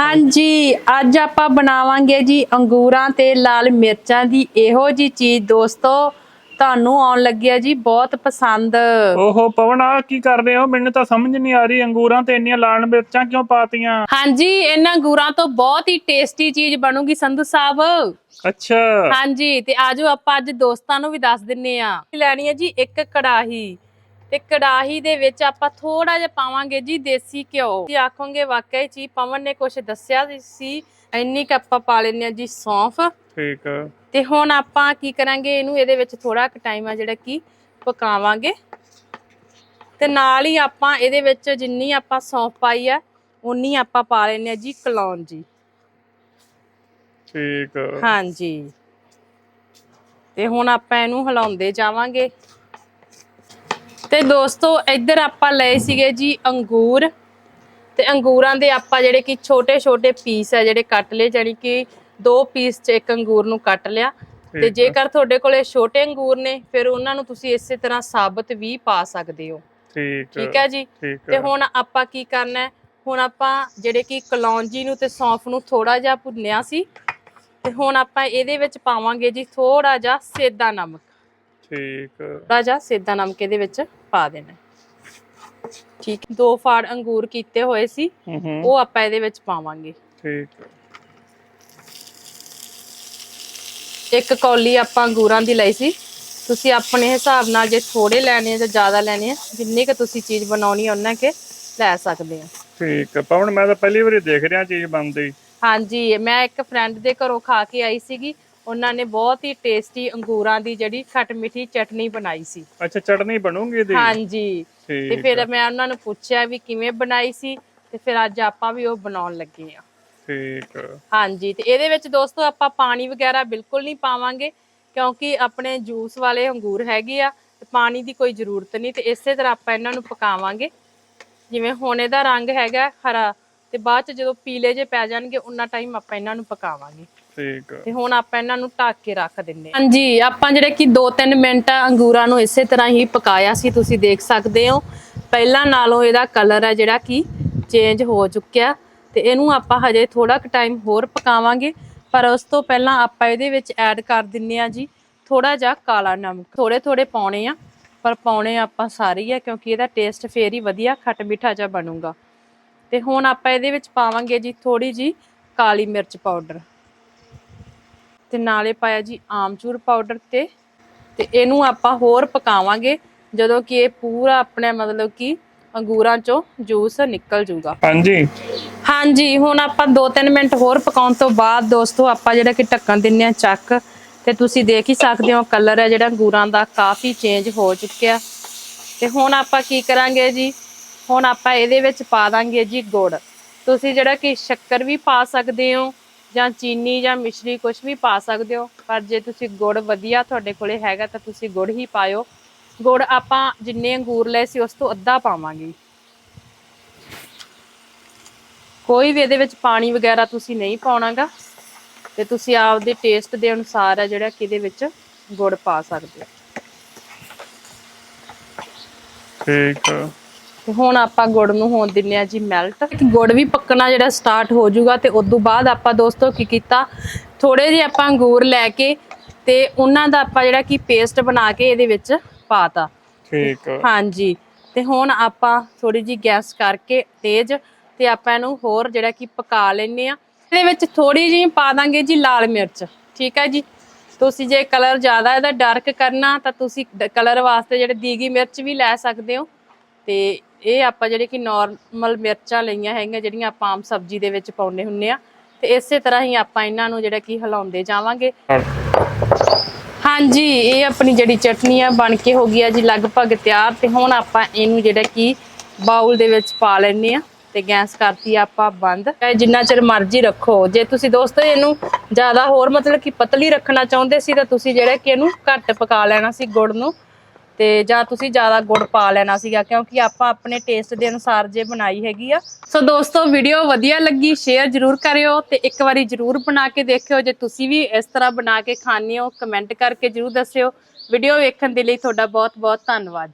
ਹਾਂਜੀ ਅੱਜ ਆਪਾਂ ਬਣਾਵਾਂਗੇ ਜੀ ਅੰਗੂਰਾਂ ਤੇ ਲਾਲ ਮਿਰਚਾਂ ਦੀ ਇਹੋ ਜੀ ਚੀਜ਼। ਦੋਸਤੋ ਤੁਹਾਨੂੰ ਆਉਣ ਲੱਗਿਆ ਜੀ ਬਹੁਤ ਪਸੰਦ। ਓਹੋ ਪਵਨ ਆ ਕੀ ਕਰ ਰਹੇ ਹੋ? ਮੈਨੂੰ ਤਾਂ ਸਮਝ ਨਹੀਂ ਆ ਰਹੀ ਅੰਗੂਰਾਂ ਤੇ ਇੰਨੀਆਂ ਲਾਲ ਮਿਰਚਾਂ ਕਿਉਂ ਪਾਤੀਆਂ? ਹਾਂਜੀ ਇਹਨਾਂ ਅੰਗੂਰਾਂ ਤੋਂ ਬਹੁਤ ਹੀ ਟੇਸਟੀ ਚੀਜ਼ ਬਣੂਗੀ ਸੰਧੂ ਸਾਹਿਬ। ਅੱਛਾ। ਹਾਂਜੀ ਤੇ ਆਜੋ ਆਪਾਂ ਅੱਜ ਦੋਸਤਾਂ ਨੂੰ ਵੀ ਦੱਸ ਦਿੰਨੇ ਆ। ਲੈਣੀ ਹੈ ਜੀ ਇੱਕ ਕੜਾਹੀ। ਤੇ ਕੜਾਹੀ ਦੇ ਵਿੱਚ ਆਪਾਂ ਥੋੜਾ ਜਿਹਾ ਪਾਵਾਂਗੇ ਜੀ ਦੇਸੀ ਘਿਓ। ਤੁਸੀਂ ਆਖੋਗੇ ਵਾਕਈ ਚ ਹੀ ਪਵਨ ਨੇ ਕੁਝ ਦੱਸਿਆ ਸੀ ਇੰਨੀ ਕੁ ਆਪਾਂ ਪਾ ਲੈਨੇ ਆ ਜੀ ਸੌਂਫ। ਠੀਕ। ਤੇ ਹੁਣ ਆਪਾਂ ਕੀ ਕਰਾਂਗੇ ਇਹਨੂੰ ਇਹਦੇ ਵਿੱਚ ਥੋੜਾ ਕੁ ਟਾਈਮ ਆ ਜਿਹੜਾ ਕੀ ਪਕਾਵਾਂਗੇ। ਤੇ ਨਾਲ ਹੀ ਆਪਾਂ ਇਹਦੇ ਵਿੱਚ ਜਿੰਨੀ ਆਪਾਂ ਸੌਂਫ ਪਾਈ ਆ ਉਨੀ ਆਪਾਂ ਪਾ ਲੈਨੇ ਆ ਜੀ ਕਲੌਨ ਜੀ। ਠੀਕ। ਹਾਂਜੀ। ਤੇ ਹੁਣ ਆਪਾਂ ਇਹਨੂੰ ਹਿਲਾਉਂਦੇ ਜਾਵਾਂਗੇ। ਤੇ ਦੋਸਤੋ ਇੱਧਰ ਆਪਾਂ ਲਏ ਸੀਗੇ ਜੀ ਅੰਗੂਰ। ਤੇ ਅੰਗੂਰਾਂ ਦੇ ਆਪਾਂ ਜਿਹੜੇ ਕਿ ਛੋਟੇ ਛੋਟੇ ਪੀਸ ਆ ਜਿਹੜੇ ਕੱਟ ਲਏ ਜਾਨੀ ਕਿ ਦੋ ਪੀਸ ਚ ਇੱਕ ਅੰਗੂਰ ਨੂੰ ਕੱਟ ਲਿਆ। ਤੇ। ਜੇਕਰ ਤੁਹਾਡੇ ਕੋਲੇ ਛੋਟੇ ਅੰਗੂਰ ਨੇ ਫਿਰ ਉਹਨਾਂ ਨੂੰ ਤੁਸੀਂ ਇਸੇ ਤਰ੍ਹਾਂ ਸਾਬਤ ਵੀ ਪਾ ਸਕਦੇ ਹੋ। ਠੀਕ ਠੀਕ ਹੈ ਜੀ? ਤੇ। ਹੁਣ ਆਪਾਂ ਕੀ ਕਰਨਾ ਹੈ? ਹੁਣ ਆਪਾਂ ਜਿਹੜੇ ਕਿ ਕਲੌਂਜੀ ਨੂੰ ਤੇ ਸੌਂਫ ਨੂੰ ਥੋੜਾ ਜਿਹਾ ਭੁੰਨਿਆ ਸੀ। ਤੇ ਹੁਣ ਆਪਾਂ ਇਹਦੇ ਵਿੱਚ ਪਾਵਾਂਗੇ ਜੀ ਥੋੜਾ ਜਿਹਾ ਸੇਦਾ ਨਮਕ। ਠੀਕ ਆ। ਥੋੜਾ ਜਿਹਾ ਸੇਦਾ ਨਮਕ ਇਹਦੇ ਵਿੱਚ ਪਾ ਦੇਣਾ। ਠੀਕ। ਦੋ ਫਾੜ ਅੰਗੂਰ ਕੀਤੇ ਹੋਏ ਸੀ ਉਹ ਆਪਾਂ ਇਹਦੇ ਵਿੱਚ ਪਾਵਾਂਗੇ ਠੀਕ ਆ। ਇੱਕ ਕੌਲੀ ਆਪਾਂ ਅੰਗੂਰਾਂ ਦੀ ਲਈ ਸੀ ਤੁਸੀਂ ਆਪਣੇ ਹਿਸਾਬ ਨਾਲ ਜੇ ਥੋੜੇ ਲੈਣੇ ਆ ਜਾਂ ਜ਼ਿਆਦਾ ਲੈਣੇ ਆ ਜਿੰਨੀ ਕਿ ਤੁਸੀਂ ਚੀਜ਼ ਬਣਾਉਣੀ ਹੈ ਉਹਨਾਂ ਕੇ ਲੈ ਸਕਦੇ ਆ ਠੀਕ ਆ। ਪਵਨ ਮੈਂ ਤਾਂ ਪਹਿਲੀ ਵਾਰੀ ਦੇਖ ਰਿਹਾ ਚੀਜ਼ ਬਣਦੀ ਹਾਂਜੀ ਮੈਂ ਇੱਕ ਫਰੈਂਡ ਦੇ ਘਰੋਂ ਖਾ ਕੇ ਆਈ ਸੀਗੀ ਉਹਨਾਂ ਨੇ ਬਹੁਤ ਹੀ ਟੇਸਟੀ ਅੰਗੂਰਾਂ ਦੀ ਜਿਹੜੀ ਖੱਟ ਮਿੱਠੀ ਚਟਨੀ ਬਣਾਈ ਸੀ। ਅੱਛਾ ਚਟਨੀ ਬਣੂਗੀ ਇਹਦੀ? ਹਾਂਜੀ। ਤੇ ਫਿਰ ਮੈਂ ਉਹਨਾਂ ਨੂੰ ਪੁੱਛਿਆ ਵੀ ਕਿਵੇਂ ਬਣਾਈ ਸੀ ਤੇ ਫਿਰ ਅੱਜ ਆਪਾਂ ਵੀ ਉਹ ਬਣਾਉਣ ਲੱਗੇ ਆ ਠੀਕ। ਹਾਂਜੀ ਤੇ ਇਹਦੇ ਵਿੱਚ ਦੋਸਤੋ ਆਪਾਂ ਪਾਣੀ ਵਗੈਰਾ ਬਿਲਕੁਲ ਨਹੀਂ ਪਾਵਾਂਗੇ ਕਿਉਂਕਿ ਆਪਣੇ ਜੂਸ ਵਾਲੇ ਅੰਗੂਰ ਹੈਗੇ ਆ ਤੇ ਪਾਣੀ ਦੀ ਕੋਈ ਜ਼ਰੂਰਤ ਨਹੀਂ ਤੇ ਇਸੇ ਤਰ੍ਹਾਂ ਆਪਾਂ ਇਹਨਾਂ ਨੂੰ ਪਕਾਵਾਂਗੇ। ਜਿਵੇਂ ਹੁਣ ਇਹਦਾ ਰੰਗ ਹੈਗਾ ਹਰਾ ਤੇ ਬਾਅਦ ਚ ਜਦੋਂ ਪੀਲੇ ਜੇ ਪੈ ਜਾਣਗੇ ਉਨਾ ਟਾਈਮ ਆਪਾਂ ਇਹਨਾਂ ਨੂੰ ਪਕਾਵਾਂਗੇ। ਠੀਕ ਆ। ਤੇ ਹੁਣ ਆਪਾਂ ਇਹਨਾਂ ਨੂੰ ਢੱਕ ਕੇ ਰੱਖ ਦਿੰਨੇ ਹਾਂ। ਹਾਂਜੀ ਆਪਾਂ ਜਿਹੜੇ ਕਿ 2-3 ਮਿੰਟ ਅੰਗੂਰਾਂ ਨੂੰ ਇਸੇ ਤਰ੍ਹਾਂ ਹੀ ਪਕਾਇਆ ਸੀ ਤੁਸੀਂ ਦੇਖ ਸਕਦੇ ਹੋ। ਪਹਿਲਾਂ ਨਾਲੋਂ ਇਹਦਾ ਕਲਰ ਹੈ ਜਿਹੜਾ ਕਿ ਚੇਂਜ ਹੋ ਚੁੱਕਿਆ ਤੇ ਇਹਨੂੰ ਆਪਾਂ ਹਜੇ ਥੋੜਾ ਕੁ ਟਾਈਮ ਹੋਰ ਪਕਾਵਾਂਗੇ। ਪਰ ਉਸ ਤੋਂ ਪਹਿਲਾਂ ਆਪਾਂ ਇਹਦੇ ਵਿੱਚ ਐਡ ਕਰ ਦਿੰਨੇ ਆ ਜੀ ਥੋੜਾ ਜਿਹਾ ਕਾਲਾ ਨਮਕ। ਥੋੜੇ ਥੋੜੇ ਪਾਉਣੇ ਆ ਪਰ ਪਾਉਣੇ ਆਪਾਂ ਸਾਰੇ ਹੀ ਆ ਕਿਉਂਕਿ ਇਹਦਾ ਟੇਸਟ ਫੇਰ ਹੀ ਵਧੀਆ ਖੱਟ ਮਿੱਠਾ ਜਿਹਾ ਬਣੂਗਾ। ਤੇ ਹੁਣ ਆਪਾਂ ਇਹਦੇ ਵਿੱਚ ਪਾਵਾਂਗੇ ਜੀ ਥੋੜੀ ਜੀ ਕਾਲੀ ਮਿਰਚ ਪਾਊਡਰ। ਤੇ ਨਾਲੇ ਪਾਇਆ ਜੀ ਆਮਚੂਰ ਪਾਊਡਰ ਤੇ ਤੇ ਇਹਨੂੰ ਆਪਾਂ ਹੋਰ ਪਕਾਵਾਂਗੇ ਜਦੋਂ ਕਿ ਇਹ ਪੂਰਾ ਆਪਣੇ ਮਤਲਬ ਕਿ ਅੰਗੂਰਾਂ ਚੋਂ ਜੂਸ ਨਿਕਲ ਜੂਗਾ। ਹਾਂਜੀ। ਹਾਂਜੀ ਹੁਣ ਆਪਾਂ 2-3 ਮਿੰਟ ਹੋਰ ਪਕਾਉਣ ਤੋਂ ਬਾਅਦ ਦੋਸਤੋ ਆਪਾਂ ਜਿਹੜਾ ਕਿ ਢੱਕਣ ਦਿੰਨੇ ਆ ਚੱਕ ਤੇ ਤੁਸੀਂ ਦੇਖ ਹੀ ਸਕਦੇ ਹੋ ਕਲਰ ਹੈ ਜਿਹੜਾ ਅੰਗੂਰਾਂ ਦਾ ਕਾਫੀ ਚੇਂਜ ਹੋ ਚੁੱਕਿਆ। ਤੇ ਹੁਣ ਆਪਾਂ ਕੀ ਕਰਾਂਗੇ ਜੀ? ਹੁਣ ਆਪਾਂ ਇਹਦੇ ਵਿੱਚ ਪਾ ਦਾਂਗੇ ਜੀ ਗੁੜ। ਤੁਸੀਂ ਜਿਹੜਾ ਕਿ ਸ਼ੱਕਰ ਵੀ ਪਾ ਸਕਦੇ ਹੋ ਜਾਂ ਚੀਨੀ ਜਾਂ ਮਿਸ਼ਰੀ ਕੁਝ ਵੀ ਪਾ ਸਕਦੇ ਹੋ, ਪਰ ਜੇ ਤੁਸੀਂ ਗੁੜ ਵਧੀਆ ਤੁਹਾਡੇ ਕੋਲੇ ਹੈਗਾ ਤਾਂ ਤੁਸੀਂ ਗੁੜ ਹੀ ਪਾਇਓ। ਗੁੜ ਆਪਾਂ ਜਿੰਨੇ ਅੰਗੂਰ ਲਏ ਸੀ ਉਸ ਤੋਂ ਅੱਧਾ ਪਾਵਾਂਗੇ। ਕੋਈ ਵੀ ਇਹਦੇ ਵਿੱਚ ਪਾਣੀ ਵਗੈਰਾ ਤੁਸੀਂ ਨਹੀਂ ਪਾਉਣਾਗਾ ਤੇ ਤੁਸੀਂ ਆਪਦੇ ਟੇਸਟ ਦੇ ਅਨੁਸਾਰ ਆ ਜਿਹੜਾ ਕਿ ਇਹਦੇ ਵਿੱਚ ਗੁੜ ਪਾ ਸਕਦੇ ਹੋ। ਠੀਕ ਆ। ਤੇ ਹੁਣ ਆਪਾਂ ਗੁੜ ਨੂੰ ਹੋਣ ਦਿੰਨੇ ਆ ਜੀ ਮੈਲਟ ਗੁੜ ਵੀ ਪੱਕਣਾ ਜਿਹੜਾ ਸਟਾਰਟ ਹੋ ਜਾਊਗਾ ਤੇ ਉਸ ਤੋਂ ਬਾਅਦ ਆਪਾਂ ਦੋਸਤੋ ਕੀ ਕੀਤਾ? ਥੋੜੇ ਜਿਹੇ ਆਪਾਂ ਅੰਗੂਰ ਲੈ ਕੇ ਤੇ ਉਹਨਾਂ ਦਾ ਆਪਾਂ ਜਿਹੜਾ ਕਿ ਪੇਸਟ ਬਣਾ ਕੇ ਇਹਦੇ ਵਿੱਚ ਪਾਤਾ। ਠੀਕ। ਹਾਂਜੀ। ਤੇ ਹੁਣ ਆਪਾਂ ਥੋੜੀ ਜੀ ਗੈਸ ਕਰਕੇ ਤੇਜ਼ ਤੇ ਆਪਾਂ ਇਹਨੂੰ ਹੋਰ ਜਿਹੜਾ ਕਿ ਪਕਾ ਲੈਨੇ ਆ ਇਹਦੇ ਵਿੱਚ ਥੋੜੀ ਜਿਹੀ ਪਾ ਦਾਂਗੇ ਜੀ ਲਾਲ ਮਿਰਚ। ਠੀਕ ਹੈ ਜੀ? ਤੁਸੀਂ ਜੇ ਕਲਰ ਜ਼ਿਆਦਾ ਇਹਦਾ ਡਾਰਕ ਕਰਨਾ ਤਾਂ ਤੁਸੀਂ ਕਲਰ ਵਾਸਤੇ ਜਿਹੜੇ ਦੀਗੀ ਮਿਰਚ ਵੀ ਲੈ ਸਕਦੇ ਹੋ। ਤੇ ਇਹ ਆਪਾਂ ਜਿਹੜੇ ਕਿ ਨਾਰਮਲ ਮਿਰਚਾਂ ਲਈਆਂ ਹੈਗੀਆਂ, ਜਿਹੜੀਆਂ ਆਪਾਂ ਆਮ ਸਬਜ਼ੀ ਦੇ ਵਿੱਚ ਪਾਉਂਦੇ ਹੁੰਨੇ ਆ, ਤੇ ਇਸੇ ਤਰ੍ਹਾਂ ਹੀ ਆਪਾਂ ਇਹਨਾਂ ਨੂੰ ਜਿਹੜਾ ਕਿ ਹਿਲਾਉਂਦੇ ਜਾਵਾਂਗੇ। ਹਾਂਜੀ, ਇਹ ਆਪਣੀ ਜਿਹੜੀ ਚਟਨੀ ਆ, ਬਣ ਕੇ ਹੋ ਗਈ ਆ ਜੀ ਲਗਭਗ ਤਿਆਰ, ਤੇ ਹੁਣ ਆਪਾਂ ਇਹਨੂੰ ਜਿਹੜਾ ਕਿ ਬਾਉਲ ਦੇ ਵਿੱਚ ਪਾ ਲੈਣੇ ਆ, ਤੇ ਗੈਸ ਕਰਤੀ ਆਪਾਂ ਬੰਦ। ਜਿੰਨਾ ਚਿਰ ਮਰਜ਼ੀ ਰੱਖੋ। ਜੇ ਤੁਸੀਂ ਦੋਸਤੋ ਇਹਨੂੰ ਜ਼ਿਆਦਾ ਹੋਰ ਮਤਲਬ ਕਿ ਪਤਲੀ ਰੱਖਣਾ ਚਾਹੁੰਦੇ ਸੀ, ਤਾਂ ਤੁਸੀਂ ਜਿਹੜਾ ਕਿ ਇਹਨੂੰ ਘੱਟ ਪਕਾ ਲੈਣਾ ਸੀ ਗੁੜ ਨੂੰ। ਤੇ ਜਾਂ ਤੁਸੀਂ ਜ਼ਿਆਦਾ ਗੁੜ ਪਾ ਲੈਣਾ ਸੀਗਾ, ਕਿਉਂਕਿ ਆਪਾਂ ਆਪਣੇ ਟੇਸਟ ਦੇ ਅਨੁਸਾਰ ਜੇ ਬਣਾਈ ਹੈਗੀ ਆ। ਸੋ ਦੋਸਤੋ ਵੀਡੀਓ ਵਧੀਆ ਲੱਗੀ ਸ਼ੇਅਰ ਜਰੂਰ ਕਰਿਓ ਤੇ ਇੱਕ ਵਾਰੀ ਜਰੂਰ ਬਣਾ ਕੇ ਦੇਖਿਓ। ਜੇ ਤੁਸੀਂ ਵੀ ਇਸ ਤਰ੍ਹਾਂ ਬਣਾ ਕੇ ਖਾਣੇ ਹੋ ਕਮੈਂਟ ਕਰਕੇ ਜਰੂਰ ਦੱਸਿਓ। ਵੀਡੀਓ ਵੇਖਣ ਦੇ ਲਈ ਤੁਹਾਡਾ ਬਹੁਤ ਬਹੁਤ ਧੰਨਵਾਦ।